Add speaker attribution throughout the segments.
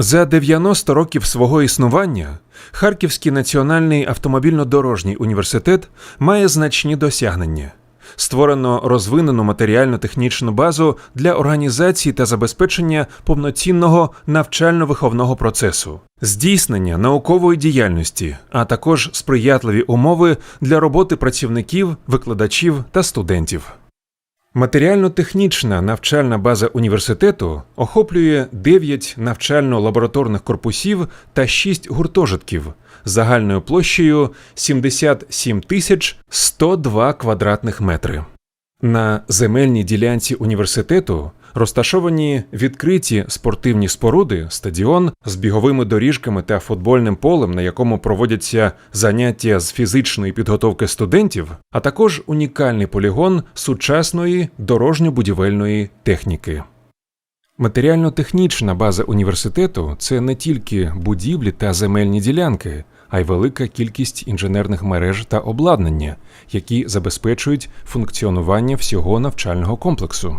Speaker 1: За 90 років свого існування Харківський національний автомобільно-дорожній університет має значні досягнення. Створено розвинену матеріально-технічну базу для організації та забезпечення повноцінного навчально-виховного процесу, здійснення наукової діяльності, а також сприятливі умови для роботи працівників, викладачів та студентів. Матеріально-технічна навчальна база університету охоплює 9 навчально-лабораторних корпусів та 6 гуртожитків загальною площею 77 тисяч 102 квадратних метри. На земельній ділянці університету розташовані відкриті спортивні споруди, стадіон з біговими доріжками та футбольним полем, на якому проводяться заняття з фізичної підготовки студентів, а також унікальний полігон сучасної дорожньо-будівельної техніки. Матеріально-технічна база університету це не тільки будівлі та земельні ділянки, а й велика кількість інженерних мереж та обладнання, які забезпечують функціонування всього навчального комплексу.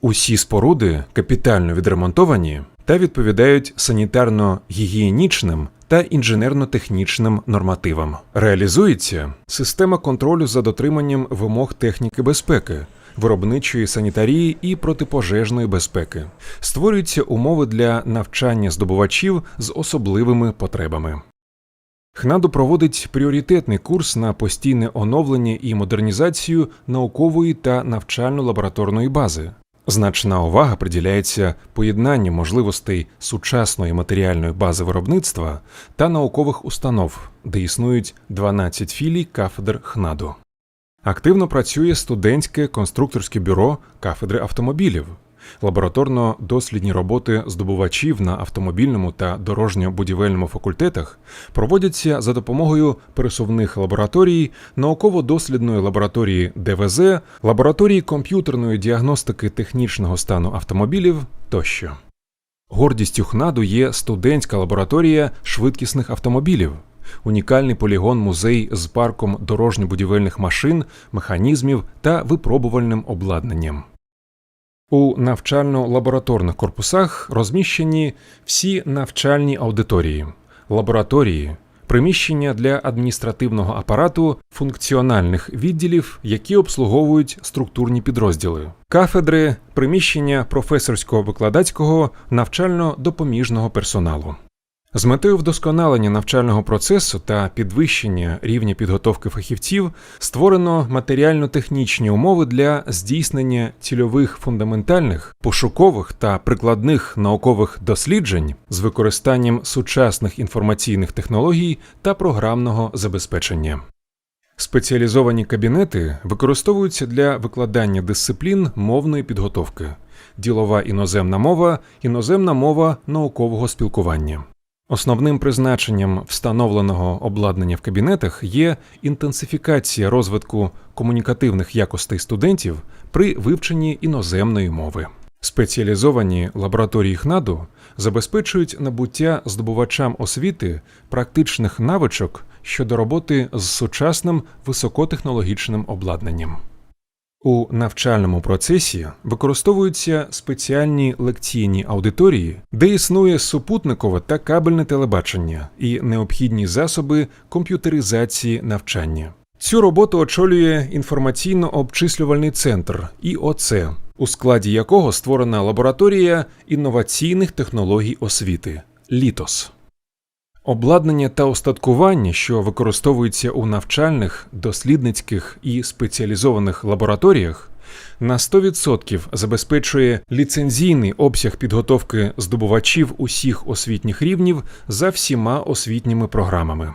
Speaker 1: Усі споруди капітально відремонтовані та відповідають санітарно-гігієнічним та інженерно-технічним нормативам. Реалізується система контролю за дотриманням вимог техніки безпеки, виробничої санітарії і протипожежної безпеки. Створюються умови для навчання здобувачів з особливими потребами. ХНАДУ проводить пріоритетний курс на постійне оновлення і модернізацію наукової та навчально-лабораторної бази. Значна увага приділяється поєднанню можливостей сучасної матеріальної бази виробництва та наукових установ, де існують 12 філій кафедр ХНАДУ. Активно працює студентське конструкторське бюро кафедри автомобілів. Лабораторно-дослідні роботи здобувачів на автомобільному та дорожньо-будівельному факультетах проводяться за допомогою пересувних лабораторій, науково-дослідної лабораторії ДВЗ, лабораторії комп'ютерної діагностики технічного стану автомобілів тощо. Гордістю ХНАДу є студентська лабораторія швидкісних автомобілів, унікальний полігон музей з парком дорожньо-будівельних машин, механізмів та випробувальним обладнанням. У навчально-лабораторних корпусах розміщені всі навчальні аудиторії, лабораторії, приміщення для адміністративного апарату, функціональних відділів, які обслуговують структурні підрозділи, кафедри, приміщення професорського викладацького навчально-допоміжного персоналу. З метою вдосконалення навчального процесу та підвищення рівня підготовки фахівців створено матеріально-технічні умови для здійснення цільових фундаментальних, пошукових та прикладних наукових досліджень з використанням сучасних інформаційних технологій та програмного забезпечення. Спеціалізовані кабінети використовуються для викладання дисциплін мовної підготовки, ділова іноземна мова, іноземна мова наукового спілкування. Основним призначенням встановленого обладнання в кабінетах є інтенсифікація розвитку комунікативних якостей студентів при вивченні іноземної мови. Спеціалізовані лабораторії ХНАДу забезпечують набуття здобувачам освіти практичних навичок щодо роботи з сучасним високотехнологічним обладнанням. У навчальному процесі використовуються спеціальні лекційні аудиторії, де існує супутникове та кабельне телебачення і необхідні засоби комп'ютеризації навчання. Цю роботу очолює інформаційно-обчислювальний центр ІОЦ, у складі якого створена лабораторія інноваційних технологій освіти ЛІТОС. Обладнання та устаткування, що використовуються у навчальних, дослідницьких і спеціалізованих лабораторіях, на 100% забезпечує ліцензійний обсяг підготовки здобувачів усіх освітніх рівнів за всіма освітніми програмами.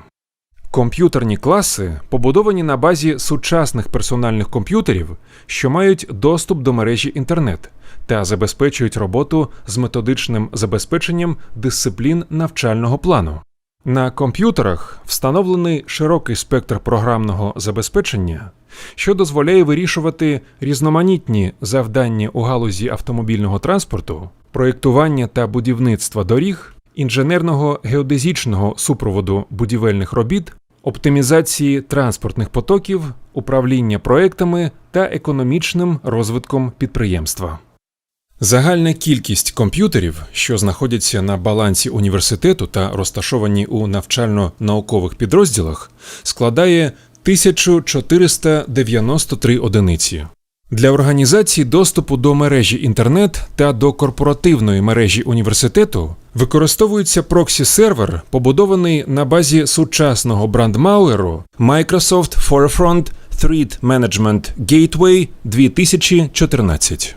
Speaker 1: Комп'ютерні класи побудовані на базі сучасних персональних комп'ютерів, що мають доступ до мережі інтернет та забезпечують роботу з методичним забезпеченням дисциплін навчального плану. На комп'ютерах встановлений широкий спектр програмного забезпечення, що дозволяє вирішувати різноманітні завдання у галузі автомобільного транспорту, проєктування та будівництва доріг, інженерного геодезічного супроводу будівельних робіт, оптимізації транспортних потоків, управління проектами та економічним розвитком підприємства. Загальна кількість комп'ютерів, що знаходяться на балансі університету та розташовані у навчально-наукових підрозділах, складає 1493 одиниці. Для організації доступу до мережі інтернет та до корпоративної мережі університету використовується проксі-сервер, побудований на базі сучасного брандмауеру Microsoft Forefront Threat Management Gateway 2014.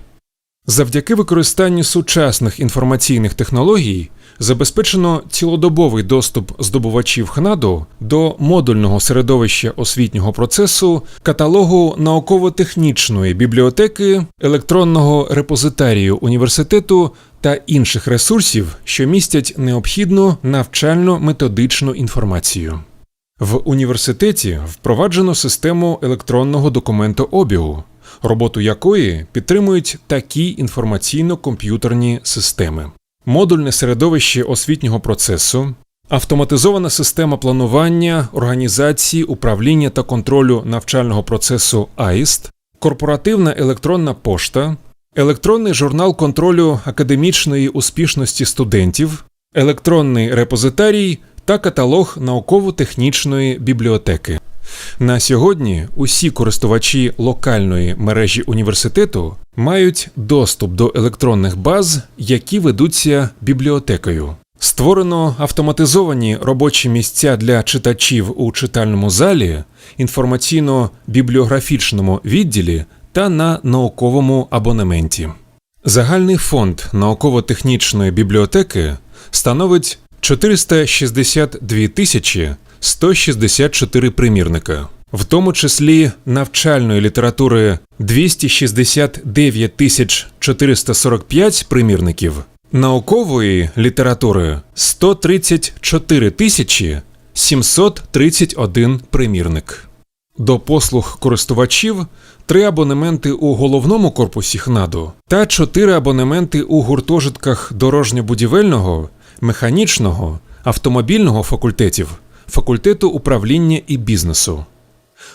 Speaker 1: Завдяки використанню сучасних інформаційних технологій забезпечено цілодобовий доступ здобувачів ХНАДу до модульного середовища освітнього процесу, каталогу науково-технічної бібліотеки, електронного репозитарію університету та інших ресурсів, що містять необхідну навчально-методичну інформацію. В університеті впроваджено систему електронного документообігу, роботу якої підтримують такі інформаційно-комп'ютерні системи: модульне середовище освітнього процесу, автоматизована система планування, організації, управління та контролю навчального процесу АІСТ, корпоративна електронна пошта, електронний журнал контролю академічної успішності студентів, електронний репозитарій та каталог науково-технічної бібліотеки. На сьогодні усі користувачі локальної мережі університету мають доступ до електронних баз, які ведуться бібліотекою. Створено автоматизовані робочі місця для читачів у читальному залі, інформаційно-бібліографічному відділі та на науковому абонементі. Загальний фонд науково-технічної бібліотеки становить 462 тисячі 164 примірника, в тому числі навчальної літератури 269 тисяч 445 примірників, наукової літератури 134 тисячі 731 примірник. До послуг користувачів три абонементи у головному корпусі ХНАДу та чотири абонементи у гуртожитках дорожньо-будівельного, механічного, автомобільного факультетів, факультету управління і бізнесу.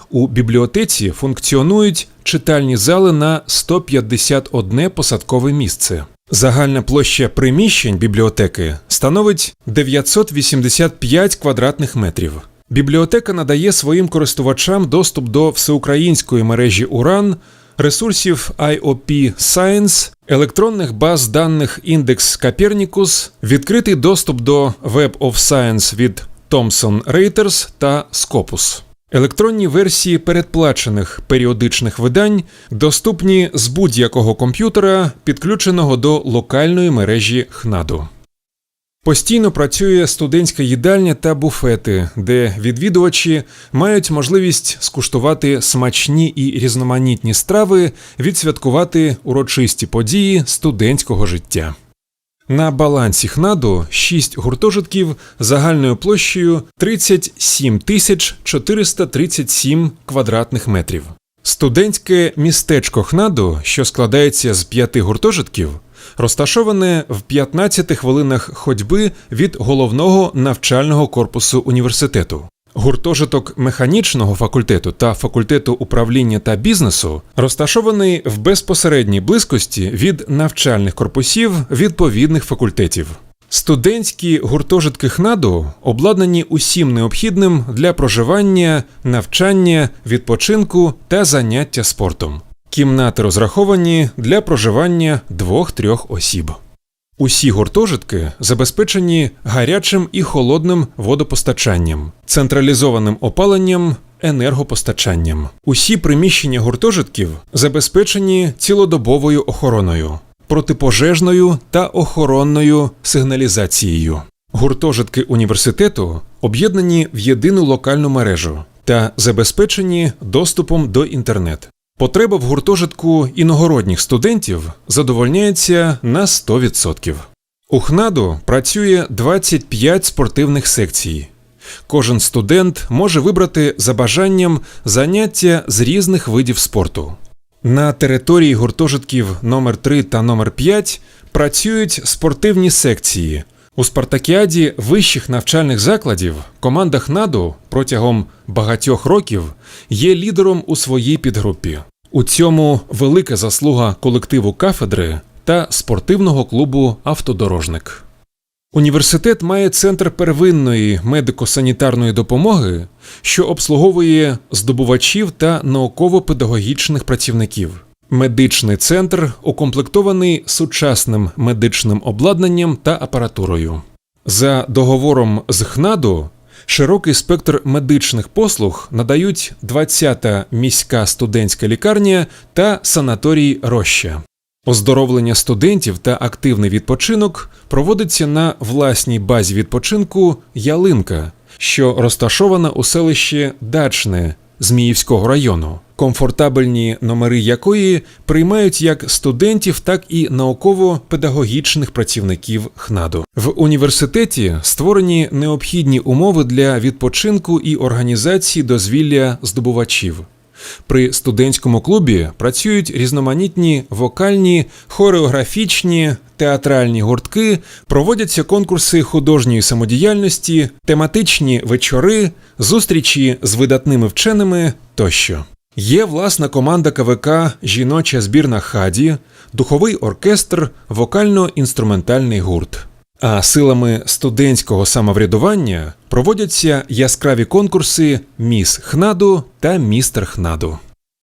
Speaker 1: У бібліотеці функціонують читальні зали на 151 посадкове місце. Загальна площа приміщень бібліотеки становить 985 квадратних метрів. Бібліотека надає своїм користувачам доступ до всеукраїнської мережі УРАН, ресурсів IOP Science, електронних баз даних індекс Copernicus, відкритий доступ до Web of Science від Thomson Reuters та Scopus. Електронні версії передплачених періодичних видань доступні з будь-якого комп'ютера, підключеного до локальної мережі ХНАДу. Постійно працює студентська їдальня та буфети, де відвідувачі мають можливість скуштувати смачні і різноманітні страви, відсвяткувати урочисті події студентського життя. На балансі ХНАДу 6 гуртожитків загальною площею 37 тисяч 437 квадратних метрів. Студентське містечко ХНАДу, що складається з п'яти гуртожитків, розташоване в 15 хвилинах ходьби від головного навчального корпусу університету. Гуртожиток механічного факультету та факультету управління та бізнесу розташований в безпосередній близькості від навчальних корпусів відповідних факультетів. Студентські гуртожитки ХНАДу обладнані усім необхідним для проживання, навчання, відпочинку та заняття спортом. Кімнати розраховані для проживання двох-трьох осіб. Усі гуртожитки забезпечені гарячим і холодним водопостачанням, централізованим опаленням, енергопостачанням. Усі приміщення гуртожитків забезпечені цілодобовою охороною, протипожежною та охоронною сигналізацією. Гуртожитки університету об'єднані в єдину локальну мережу та забезпечені доступом до інтернет. Потреба в гуртожитку іногородніх студентів задовольняється на 100%. У ХНАДу працює 25 спортивних секцій. Кожен студент може вибрати за бажанням заняття з різних видів спорту. На території гуртожитків номер 3 та номер 5 працюють спортивні секції. У спартакіаді вищих навчальних закладів команда ХНАДу протягом багатьох років є лідером у своїй підгрупі. У цьому велика заслуга колективу кафедри та спортивного клубу Автодорожник. Університет має центр первинної медико-санітарної допомоги, що обслуговує здобувачів та науково-педагогічних працівників. Медичний центр укомплектований сучасним медичним обладнанням та апаратурою. За договором з ХНАДу широкий спектр медичних послуг надають 20-та міська студентська лікарня та санаторій Роща. Оздоровлення студентів та активний відпочинок проводиться на власній базі відпочинку Ялинка, що розташована у селищі Дачне Зміївського району, комфортабельні номери якої приймають як студентів, так і науково-педагогічних працівників ХНАДу. В університеті створені необхідні умови для відпочинку і організації дозвілля здобувачів. При студентському клубі працюють різноманітні вокальні, хореографічні, театральні гуртки, проводяться конкурси художньої самодіяльності, тематичні вечори, зустрічі з видатними вченими тощо. Є власна команда КВК Жіноча збірна Хаді, духовий оркестр, вокально-інструментальний гурт. А силами студентського самоврядування проводяться яскраві конкурси Міс Хнаду та Містер Хнаду.